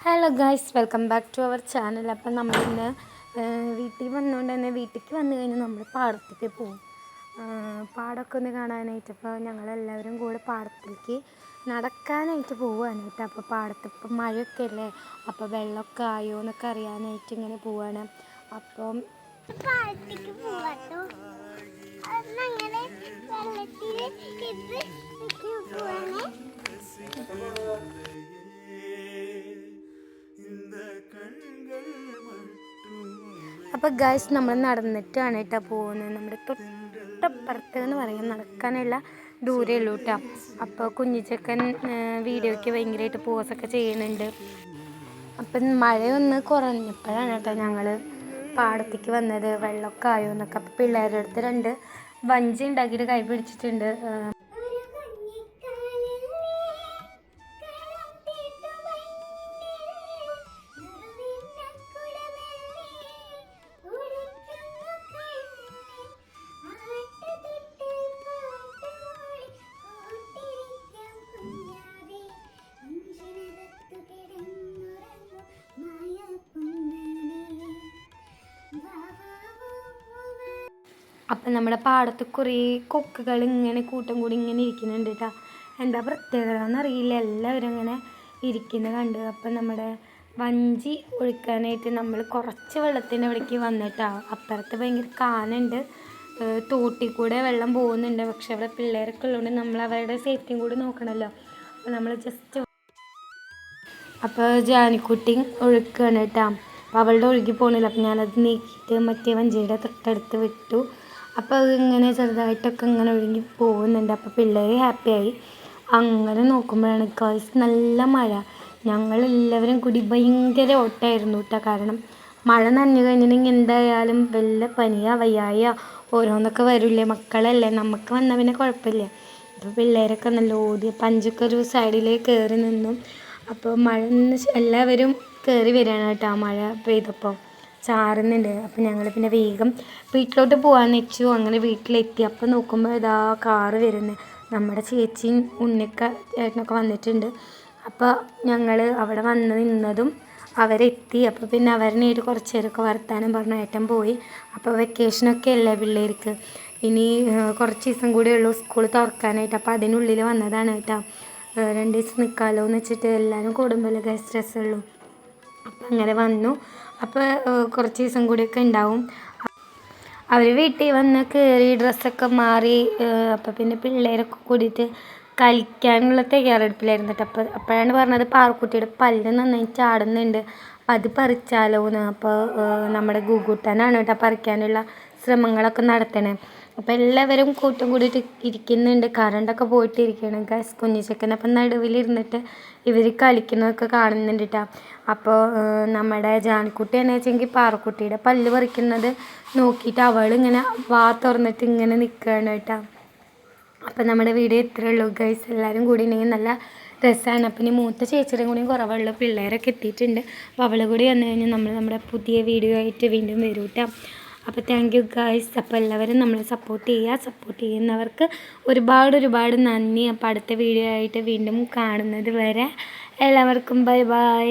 Hello guys welcome back to our channel അപ്പം നമ്മളിന്ന് വീട്ടിൽ വന്നുകൊണ്ട് തന്നെ വീട്ടിലേക്ക് വന്നു കഴിഞ്ഞാൽ നമ്മൾ പാടത്തേക്ക് പോകും പാടമൊക്കെ ഒന്ന് കാണാനായിട്ട് അപ്പോൾ ഞങ്ങളെല്ലാവരും കൂടെ പാടത്തേക്ക് നടക്കാനായിട്ട് പോവാനായിട്ട് അപ്പോൾ പാടത്ത് ഇപ്പം മഴയൊക്കെ അല്ലേ? അപ്പോൾ വെള്ളമൊക്കെ ആയോ എന്നൊക്കെ അറിയാനായിട്ട് ഇങ്ങനെ പോവാണ് അപ്പം പാടത്തേക്ക് പോവാട്ടോ. അപ്പോൾ ഗായ്സ് നമ്മൾ നടന്നിട്ടാണ് കേട്ടോ പോകുന്നത് നമ്മുടെ തൊട്ടപ്പുറത്ത് എന്ന് പറയാം. നടക്കാനുള്ള ദൂരേ ഉള്ളൂ കേട്ടോ അപ്പോൾ കുഞ്ഞിച്ചക്കൻ വീഡിയോയ്ക്ക് ഭയങ്കരമായിട്ട് പോസൊക്കെ ചെയ്യുന്നുണ്ട്. അപ്പം മഴയൊന്ന് കുറഞ്ഞപ്പോഴാണ് കേട്ടോ ഞങ്ങൾ പാടത്തേക്ക് വന്നത്. വെള്ളമൊക്കെ ആയോ എന്നൊക്കെ. അപ്പോൾ പിള്ളേരുടെ അടുത്ത് രണ്ട് വഞ്ചി ഉണ്ടാക്കിയിട്ട് കൈ പിടിച്ചിട്ടുണ്ട്. അപ്പം നമ്മുടെ പാടത്ത് കുറേ കൊക്കുകൾ ഇങ്ങനെ കൂട്ടം കൂടി ഇങ്ങനെ ഇരിക്കുന്നുണ്ട് കേട്ടോ എന്താ പ്രത്യേകത അറിയില്ല. എല്ലാവരും ഇങ്ങനെ ഇരിക്കുന്നത് കണ്ട്. അപ്പം നമ്മുടെ വഞ്ചി ഒഴിക്കാനായിട്ട് നമ്മൾ കുറച്ച് വെള്ളത്തിന്റെ അവിടേക്ക് വന്നിട്ടാ. അപ്പുറത്ത് ഭയങ്കര കാനുണ്ട്. തോട്ടിൽ കൂടെ വെള്ളം പോകുന്നുണ്ട്. പക്ഷെ അവിടെ പിള്ളേരൊക്കെ ഉള്ളതുകൊണ്ട് നമ്മൾ അവരുടെ സേഫ്റ്റിയും കൂടി നോക്കണമല്ലോ. അപ്പോൾ നമ്മൾ ജസ്റ്റ് അപ്പോൾ ജാനിക്കുട്ടി ഒഴുക്കാണ് കേട്ടോ അപ്പോൾ അവളുടെ ഒഴുകി പോകണില്ല അപ്പോൾ ഞാനത് നീക്കിയിട്ട് മറ്റേ വഞ്ചിയുടെ തൊട്ടടുത്ത് വിട്ടു. അപ്പോൾ ഇങ്ങനെ ചെറുതായിട്ടൊക്കെ ഇങ്ങനെ ഒഴുകി പോകുന്നുണ്ട്. അപ്പോൾ പിള്ളേർ ഹാപ്പിയായി അങ്ങനെ നോക്കുമ്പോഴാണ് ഗേൾസ് നല്ല മഴ. ഞങ്ങളെല്ലാവരും കൂടി ഭയങ്കര ഓട്ടമായിരുന്നു കേട്ടോ കാരണം മഴ നനഞ്ഞു കഴിഞ്ഞിട്ടുണ്ടെങ്കിൽ എന്തായാലും വല്ല പനിയാ വയ്യായ ഓരോന്നൊക്കെ വരില്ലേ? മക്കളല്ലേ? നമുക്ക് വന്നാൽ പിന്നെ കുഴപ്പമില്ല. ഇപ്പോൾ പിള്ളേരൊക്കെ നല്ല ഓടി പഞ്ചൊക്കെ ഒരു സൈഡിലേക്ക് കയറി നിന്നു. അപ്പോൾ മഴ എല്ലാവരും കയറി വരികയാണ് കേട്ടോ മഴ പെയ്തപ്പോൾ ചാറുന്നുണ്ട്. അപ്പോൾ ഞങ്ങൾ പിന്നെ വേഗം വീട്ടിലോട്ട് പോകാൻ വെച്ചു. അങ്ങനെ വീട്ടിലെത്തി. അപ്പോൾ നോക്കുമ്പോൾ ഇതാ കാറ് വരുന്നത് നമ്മുടെ ചേച്ചിയും ഉണ്ണിക്ക ചേട്ടനൊക്കെ വന്നിട്ടുണ്ട്. അപ്പോൾ ഞങ്ങൾ അവിടെ വന്ന് നിന്നതും അവരെത്തി. അപ്പോൾ പിന്നെ അവരിനായിട്ട് കുറച്ച് നേരമൊക്കെ വർത്താനം പറഞ്ഞു. ഏട്ടൻ പോയി. അപ്പോൾ വെക്കേഷനൊക്കെ അല്ലേ പിള്ളേർക്ക്? ഇനി കുറച്ച് ദിവസം കൂടെ ഉള്ളൂ സ്കൂൾ തുറക്കാനായിട്ട്. അപ്പോൾ അതിനുള്ളിൽ വന്നതാണ് കേട്ടോ. രണ്ട് ദിവസം നിൽക്കാമല്ലോ എന്ന് വെച്ചിട്ട് എല്ലാവരും കൂടുമ്പോൾ ഗസ്റ്റ് ഡ്രസ്സുള്ളൂ അപ്പം അങ്ങനെ വന്നു. അപ്പോൾ കുറച്ച് ദിവസം കൂടിയൊക്കെ ഉണ്ടാവും. അവർ വീട്ടിൽ വന്ന് കയറി ഡ്രസ്സൊക്കെ മാറി അപ്പം പിന്നെ പിള്ളേരൊക്കെ കൂടിയിട്ട് കളിക്കാനുള്ള തയ്യാറെടുപ്പിലായിരുന്നു കേട്ടോ. അപ്പോൾ അപ്പോഴാണ് പറഞ്ഞത് പാറക്കുട്ടിയുടെ പല്ല് നന്നായി ചാടുന്നുണ്ട്. അപ്പം അത് പറിച്ചാലോ എന്ന് അപ്പോൾ നമ്മുടെ ഗൂഗൂട്ടനാണ് കേട്ടോ പറിക്കാനുള്ള ശ്രമങ്ങളൊക്കെ നടത്തണേ. അപ്പോൾ എല്ലാവരും കൂട്ടം കൂടിയിട്ട് ഇരിക്കുന്നുണ്ട്. കറണ്ടൊക്കെ പോയിട്ട് ഇരിക്കുകയാണ് ഗസ് കുഞ്ഞിച്ചക്കൻ അപ്പം നടുവിലിരുന്നിട്ട് ഇവർ കളിക്കുന്നതൊക്കെ കാണുന്നുണ്ട് കേട്ടോ അപ്പോൾ നമ്മുടെ ജാൻകുട്ടി എന്നു വെച്ചെങ്കിൽ പാറക്കുട്ടിയുടെ പല്ല് പറിക്കുന്നത് നോക്കിയിട്ട് അവളിങ്ങനെ വാ തുറന്നിട്ട് ഇങ്ങനെ നിൽക്കുകയാണ് കേട്ടോ അപ്പം നമ്മുടെ വീഡിയോ ഇത്രയേ ഉള്ളൂ ഗൈസ് എല്ലാവരും കൂടി ഉണ്ടെങ്കിൽ നല്ല രസമാണ് അപ്പം ഇനി മൂത്ത ചേച്ചിയുടെ കൂടിയും കുറവുള്ള പിള്ളേരൊക്കെ എത്തിയിട്ടുണ്ട്. അപ്പോൾ അവൾ കൂടി വന്നു കഴിഞ്ഞാൽ നമ്മൾ നമ്മുടെ പുതിയ വീഡിയോ ആയിട്ട് വീണ്ടും വരും കേട്ടോ അപ്പോൾ താങ്ക് യു ഗായ്സ് അപ്പോൾ എല്ലാവരും നമ്മളെ സപ്പോർട്ട് ചെയ്യുക. സപ്പോർട്ട് ചെയ്യുന്നവർക്ക് ഒരുപാട് ഒരുപാട് നന്ദി. അപ്പോൾ അടുത്ത വീഡിയോ ആയിട്ട് വീണ്ടും കാണുന്നത് വരെ എല്ലാവർക്കും ബൈ ബൈ